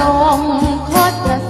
ทรงคต